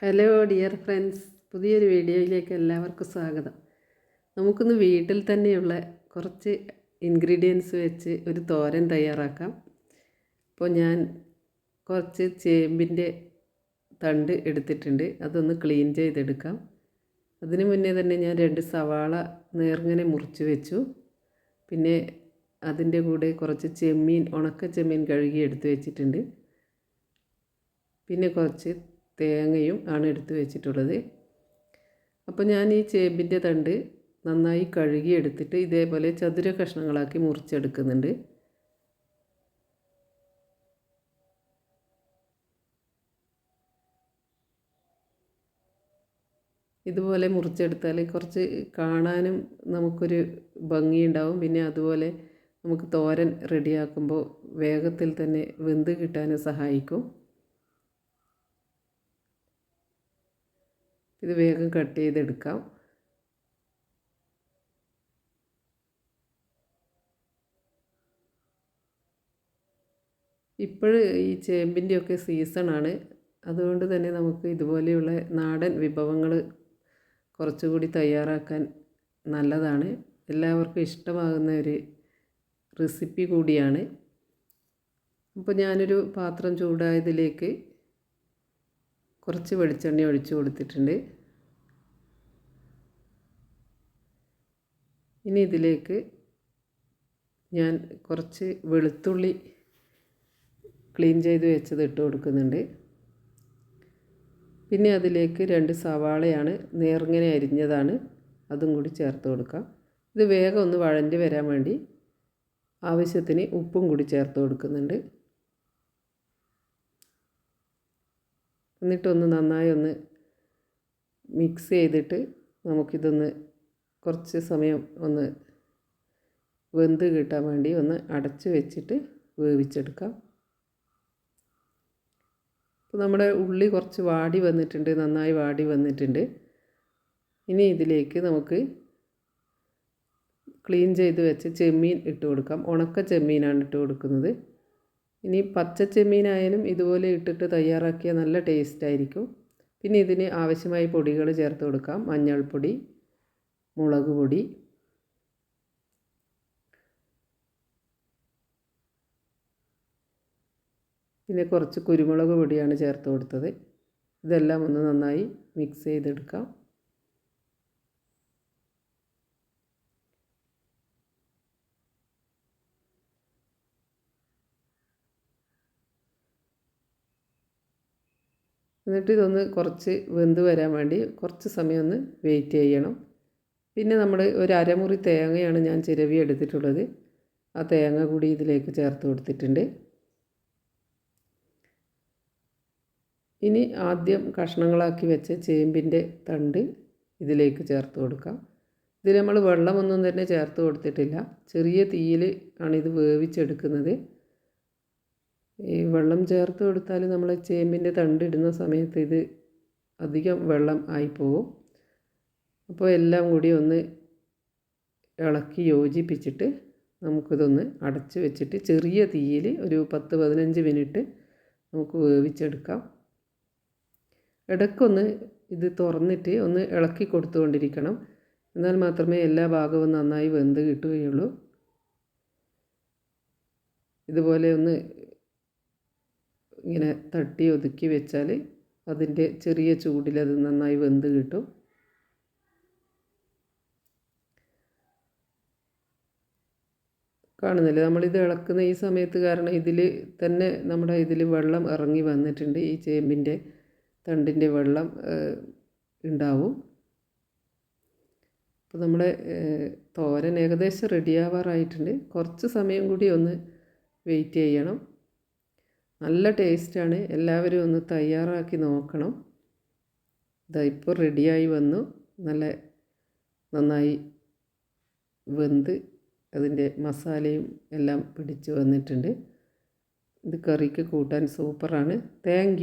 Hello dear friends. പുതിയൊരു വീഡിയോയിലേക്ക് എല്ലാവർക്കും സ്വാഗതം. നമുക്കിന്ന് വീട്ടിൽ തന്നെയുള്ള കുറച്ച് ഇൻഗ്രീഡിയൻസ് വെച്ച് ഒരു തോരൻ തയ്യാറാക്കാം. അപ്പോൾ ഞാൻ കുറച്ച് ചേമ്പിന്റെ തണ്ട് എടുത്തിട്ടുണ്ട്. അതൊന്ന് ക്ലീൻ ചെയ്തെടുക്കാം. അതിന് മുന്നേ തന്നെ ഞാൻ രണ്ട് സവാള നേർങ്ങനെ മുറിച്ച് വെച്ചു. പിന്നെ അതിന്റെ കൂടെ കുറച്ച് ചെമ്മീൻ ഉണക്ക ചെമ്മീൻ കഴുകി എടുത്ത് വെച്ചിട്ടുണ്ട്. പിന്നെ കുറച്ച് തേങ്ങയും ആണ് എടുത്ത് വെച്ചിട്ടുള്ളത്. അപ്പോൾ ഞാൻ ഈ ചേമ്പിന്റെ തണ്ട് നന്നായി കഴുകി എടുത്തിട്ട് ഇതേപോലെ ചതുര കഷ്ണങ്ങളാക്കി മുറിച്ചെടുക്കുന്നുണ്ട്. ഇതുപോലെ മുറിച്ചെടുത്താൽ കുറച്ച് കാണാനും നമുക്കൊരു ഭംഗിയുണ്ടാവും. പിന്നെ അതുപോലെ നമുക്ക് തോരൻ റെഡിയാക്കുമ്പോൾ വേഗത്തിൽ തന്നെ വെന്ത് കിട്ടാനും സഹായിക്കും. ഇത് വേഗം കട്ട് ചെയ്തെടുക്കാം. ഇപ്പോൾ ഈ ചേമ്പിന്റെയൊക്കെ സീസണാണ്. അതുകൊണ്ട് തന്നെ നമുക്ക് ഇതുപോലെയുള്ള നാടൻ വിഭവങ്ങൾ കുറച്ചുകൂടി തയ്യാറാക്കാൻ നല്ലതാണ്. എല്ലാവർക്കും ഇഷ്ടമാകുന്ന ഒരു റെസിപ്പി കൂടിയാണ്. അപ്പോൾ ഞാനൊരു പാത്രം ചൂടായതിലേക്ക് കുറച്ച് വെളിച്ചെണ്ണ ഒഴിച്ചു കൊടുത്തിട്ടുണ്ട്. ഇനി ഇതിലേക്ക് ഞാൻ കുറച്ച് വെളുത്തുള്ളി ക്ലീൻ ചെയ്ത് വെച്ചത് ഇട്ട് കൊടുക്കുന്നുണ്ട്. പിന്നെ അതിലേക്ക് രണ്ട് സവാളയാണ് നേർങ്ങനെ അരിഞ്ഞതാണ്. അതും കൂടി ചേർത്ത് കൊടുക്കാം. ഇത് വേഗം ഒന്ന് വഴഞ്ഞ് വരാൻ വേണ്ടി ആവശ്യത്തിന് ഉപ്പും കൂടി ചേർത്ത് കൊടുക്കുന്നുണ്ട്. എന്നിട്ടൊന്ന് നന്നായി ഒന്ന് മിക്സ് ചെയ്തിട്ട് നമുക്കിതൊന്ന് കുറച്ച് സമയം ഒന്ന് വെന്ത് കിട്ടാൻ വേണ്ടി ഒന്ന് അടച്ച് വെച്ചിട്ട് വേവിച്ചെടുക്കാം. അപ്പോൾ നമ്മുടെ ഉള്ളി കുറച്ച് വാടി വന്നിട്ടുണ്ട് നന്നായി വാടി വന്നിട്ടുണ്ട്. ഇനി ഇതിലേക്ക് നമുക്ക് ക്ലീൻ ചെയ്ത് വെച്ച് ചെമ്മീൻ ഇട്ട് കൊടുക്കാം. ഉണക്ക ചെമ്മീനാണ് ഇട്ട് കൊടുക്കുന്നത്. ഇനി പച്ച ചെമ്മീനായാലും ഇതുപോലെ ഇട്ടിട്ട് തയ്യാറാക്കിയാൽ നല്ല ടേസ്റ്റ് ആയിരിക്കും. പിന്നെ ഇതിന് ആവശ്യമായ പൊടികൾ ചേർത്ത് കൊടുക്കാം. മഞ്ഞൾപ്പൊടി മുളക് പൊടി. പിന്നെ കുറച്ച് കുരുമുളക് പൊടിയാണ് ചേർത്ത് കൊടുത്തത്. ഇതെല്ലാം ഒന്ന് നന്നായി മിക്സ് ചെയ്തെടുക്കാം. എന്നിട്ട് ഇതൊന്ന് കുറച്ച് വെന്ത് വരാൻ വേണ്ടി കുറച്ച് സമയം ഒന്ന് വെയിറ്റ് ചെയ്യണം. പിന്നെ നമ്മൾ ഒരു അരമുറി തേങ്ങയാണ് ഞാൻ ചിരവി എടുത്തിട്ടുള്ളത്. ആ തേങ്ങ കൂടി ഇതിലേക്ക് ചേർത്ത് കൊടുത്തിട്ടുണ്ട്. ഇനി ആദ്യം കഷ്ണങ്ങളാക്കി വെച്ച ചേമ്പിന്റെ തണ്ട് ഇതിലേക്ക് ചേർത്ത് കൊടുക്കാം. ഇതിൽ നമ്മൾ വെള്ളമൊന്നും തന്നെ ചേർത്ത് കൊടുത്തിട്ടില്ല. ചെറിയ തീയിൽ ആണ് ഇത് വേവിച്ചെടുക്കുന്നത്. ഈ വെള്ളം ചേർത്ത് കൊടുത്താൽ നമ്മൾ ചേമ്പിന്റെ തണ്ട് ഇടുന്ന സമയത്ത് ഇത് അധികം വെള്ളം ആയിപ്പോവും. അപ്പോൾ എല്ലാം കൂടി ഒന്ന് ഇളക്കി യോജിപ്പിച്ചിട്ട് നമുക്കിതൊന്ന് അടച്ച് വെച്ചിട്ട് ചെറിയ തീയിൽ ഒരു പത്ത് പതിനഞ്ച് മിനിറ്റ് നമുക്ക് വേവിച്ചെടുക്കാം. ഇടയ്ക്കൊന്ന് ഇത് തുറന്നിട്ട് ഒന്ന് ഇളക്കി കൊടുത്തുകൊണ്ടിരിക്കണം. എന്നാൽ മാത്രമേ എല്ലാ ഭാഗവും നന്നായി വെന്ത് കിട്ടുകയുള്ളൂ. ഇതുപോലെ ഒന്ന് ഇങ്ങനെ തട്ടി ഒതുക്കി വെച്ചാൽ അതിന്റെ ചെറിയ ചൂടിൽ അത് നന്നായി വെന്ത് കിട്ടും. കാണുന്നില്ല? നമ്മളിത് ഇളക്കുന്ന ഈ സമയത്ത് കാരണം ഇതിൽ തന്നെ നമ്മുടെ ഇതിൽ വെള്ളം ഇറങ്ങി വന്നിട്ടുണ്ട്. ഈ ചേമ്പിന്റെ തണ്ടിന്റെ വെള്ളം ഉണ്ടാവും. അപ്പോൾ നമ്മുടെ തോരൻ ഏകദേശം റെഡിയാവാറായിട്ടുണ്ട് കുറച്ച് സമയം കൂടി ഒന്ന് വെയിറ്റ് ചെയ്യണം. നല്ല ടേസ്റ്റാണ്. എല്ലാവരും ഒന്ന് തയ്യാറാക്കി നോക്കണം. ഇതാ ഇപ്പോൾ റെഡിയായി വന്നു. നല്ല നന്നായി വെന്ത് അതിന്റെ മസാലയും എല്ലാം പിടിച്ച് വന്നിട്ടുണ്ട്. ഇത് കറിക്ക് കൂട്ടാൻ സൂപ്പറാണ്. താങ്ക്